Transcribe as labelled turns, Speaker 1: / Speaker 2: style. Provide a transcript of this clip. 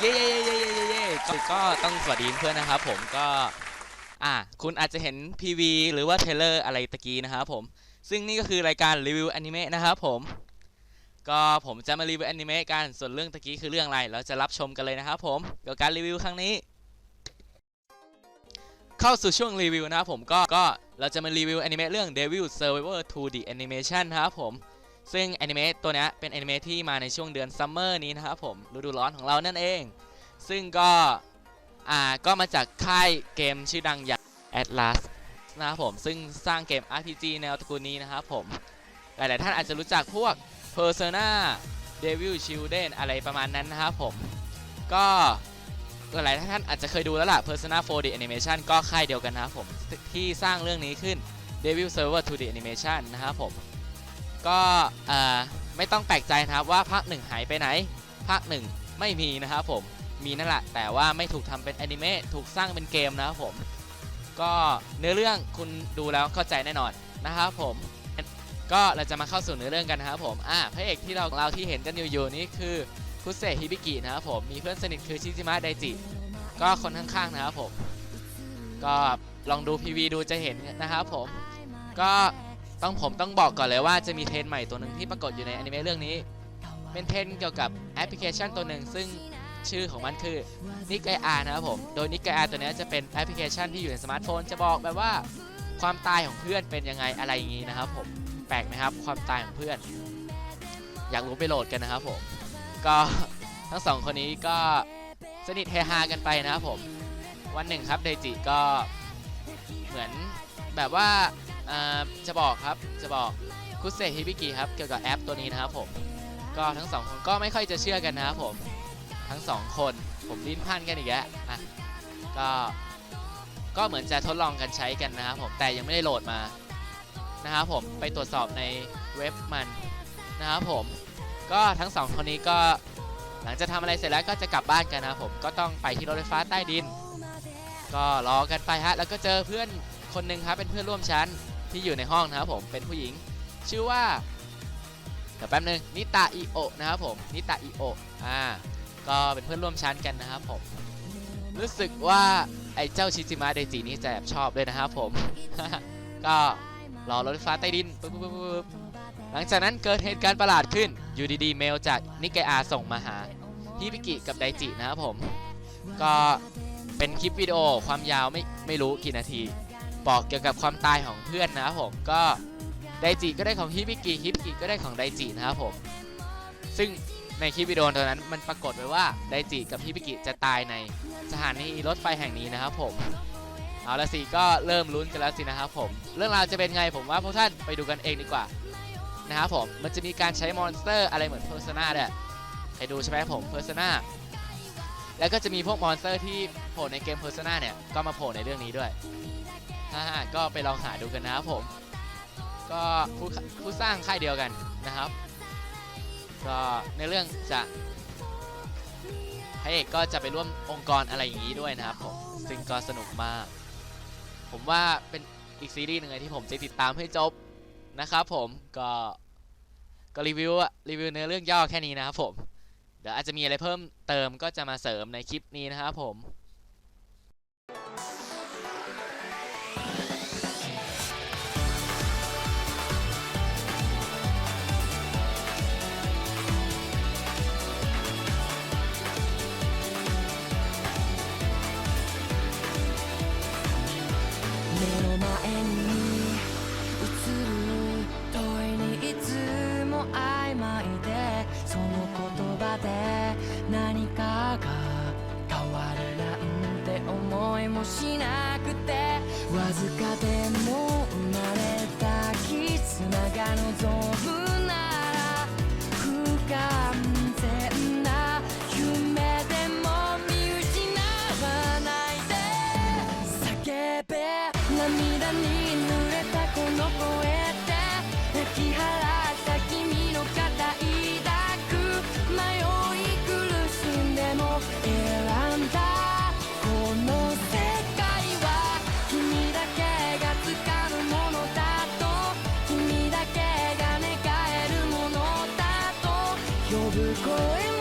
Speaker 1: เย้เย้เย้เย้เย้เย้ก็ก็ต้องสวัสดีเพื่อนนะครับผมก็อ่าคุณอาจจะเห็น PV หรือว่าเทเลอร์อะไรตะกี้นะครับผม ซึ่งนี่ก็คือรายการรีวิวอนิเมะนะครับผมก็ผมจะมารีวิวอนิเมะกันส่วนเรื่องตะกี้คือเรื่องอะไรเราจะรับชมกันเลยนะครับผมเกี่ยวกับการรีวิวครั้งนี้ เข้าสู่ช่วงรีวิวนะครับผมก็ก็เราจะมารีวิวอนิเมะเรื่อง Devil Survivor 2D Animation นะครับผม ซึ่งแอนิเมะตัวนี้เป็นแอนิเมะที่มาในช่วงเดือนซัมเมอร์นี้นะครับผมฤดูร้อนของเรานั่นเอง ซึ่งก็อ่าก็มาจากค่ายเกมชื่อดังอย่าง Atlas นะครับผมซึ่งสร้างเกม RPG แนวตระกูลนี้นะครับผม หลาย ๆ ท่านอาจจะรู้จักพวก Persona Devil Children อะไรประมาณนั้นนะครับผม ก็หลาย ๆ ท่านอาจจะเคยดูแล้วล่ะ Persona 4D Animation ก็ค่ายเดียวกันนะครับผม ที่สร้างเรื่องนี้ขึ้น Devil Server 2D Animation นะครับผม ก็ไม่ต้องแปลกใจนะครับว่าภาคหนึ่งหายไปไหน ภาคหนึ่งไม่มีนะครับผมมีนั่นแหละแต่ว่าไม่ถูกทำเป็นอนิเมะถูกสร้างเป็นเกมนะครับผม ก็เนื้อเรื่องคุณดูแล้วเข้าใจแน่นอนนะครับผม ก็เราจะมาเข้าสู่เนื้อเรื่องกันนะครับผมอ่าพระเอกที่เราเราที่เห็นกันอยู่อยู่นี่คือคุเซฮิบิกินะครับผมมีเพื่อนสนิทคือชิจิมะไดจิก็คนข้างๆนะครับผม ก็ลองดู PV ดูจะเห็นนะครับผม ก็ ต้องผมต้องบอกก่อนเลยว่าจะมีเทรนใหม่ตัวหนึ่งที่ปรากฏอยู่ในอนิเมะเรื่องนี้ เป็นเทรนเกี่ยวกับแอปพลิเคชันตัวหนึ่งซึ่งชื่อของมันคือนิกไกอานะครับผม โดยนิกไกอาตัวนี้จะเป็นแอปพลิเคชันที่อยู่ในสมาร์ทโฟน จะบอกแบบว่าความตายของเพื่อนเป็นยังไงอะไรอย่างงี้นะครับผม แปลกไหมครับความตายของเพื่อน อยากรู้ไปโหลดกันนะครับผม ก็ทั้งสองคนนี้ก็สนิทเฮฮากันไปนะครับผม วันหนึ่งครับเดจิก็เหมือนแบบว่า อ่าจะบอกครับจะบอกคุเซฮิบิกิครับเกี่ยวกับแอปตัวนี้นะครับผมก็ทั้งสองคนก็ไม่ค่อยจะเชื่อกันนะครับผมทั้งสองคนผมลิ้นพันกันอีกแล้วอะก็ก็เหมือนจะทดลองกันใช้กันนะครับผมแต่ยังไม่ได้โหลดมานะครับผมไปตรวจสอบในเว็บมันนะครับผมก็ทั้งสองคนนี้ก็หลังจากทำอะไรเสร็จแล้วก็จะกลับบ้านกันนะครับผมก็ต้องไปที่รถไฟฟ้าใต้ดิน ก็รอกันไปฮะแล้วก็เจอเพื่อนคนหนึ่งครับเป็นเพื่อนร่วมชั้น ที่อยู่ในห้องนะครับผมเป็นผู้หญิง ชื่อว่าเดี๋ยวแป๊บนึงนิตาอิโอนะครับผมนิตาอิโออ่าก็เป็นเพื่อนร่วมชั้นกันนะครับผมรู้สึกว่าไอ้เจ้าชิจิมะเดจินี่จะแอบชอบด้วยนะครับผม ก็รอรถไฟฟ้าใต้ดินปึ๊บปึ๊บปึ๊บหลังจากนั้นเกิดเหตุการณ์ประหลาดขึ้น อยู่ดีๆ เมลจากนิกเกอาส่งมาหาฮิบิกิกับไดจินะครับผม ก็เป็นคลิปวิดีโอความยาวไม่ไม่รู้กี่นาที บอกเกี่ยวกับความตายของเพื่อนนะครับผมก็ไดจิก็ได้ของฮิบิกิฮิบิกิก็ได้ของไดจินะครับผม ซึ่งในคลิปวิดีโอตัวนั้นมันปรากฏไว้ว่าไดจิกับฮิบิกิจะตายในสถานีรถไฟแห่งนี้นะครับผมเอาละสิก็เริ่มลุ้นกันแล้วสินะครับผม เรื่องราวจะเป็นไงผมว่าพวกท่านไปดูกันเองดีกว่านะครับผมมันจะมีการใช้มอนสเตอร์อะไรเหมือนเพอร์ซนาด้วยใครดูใช่ไหมผมเพอร์ซนาแล้วก็จะมีพวกมอนสเตอร์ที่โผล่ในเกมเพอร์ซนาเนี่ยก็มาโผล่ในเรื่องนี้ด้วย ฮ่าก็ไปลองหาดูกันนะครับผม ก็ผู้ผู้สร้างค่ายเดียวกันนะครับ ก็ในเรื่องจะพระเอกก็จะไปร่วมองค์กรอะไรอย่างนี้ด้วยนะครับผมซึ่งก็สนุกมาก ผมว่าเป็นอีกซีรีส์หนึ่งเลยที่ผมจะติดตามให้จบนะครับผมก็ก็รีวิวอะรีวิวเนื้อเรื่องย่อแค่นี้นะครับผม เดี๋ยวอาจจะมีอะไรเพิ่มเติมก็จะมาเสริมในคลิปนี้นะครับผม
Speaker 2: しなくて。わずかでも生まれた絆が望む。going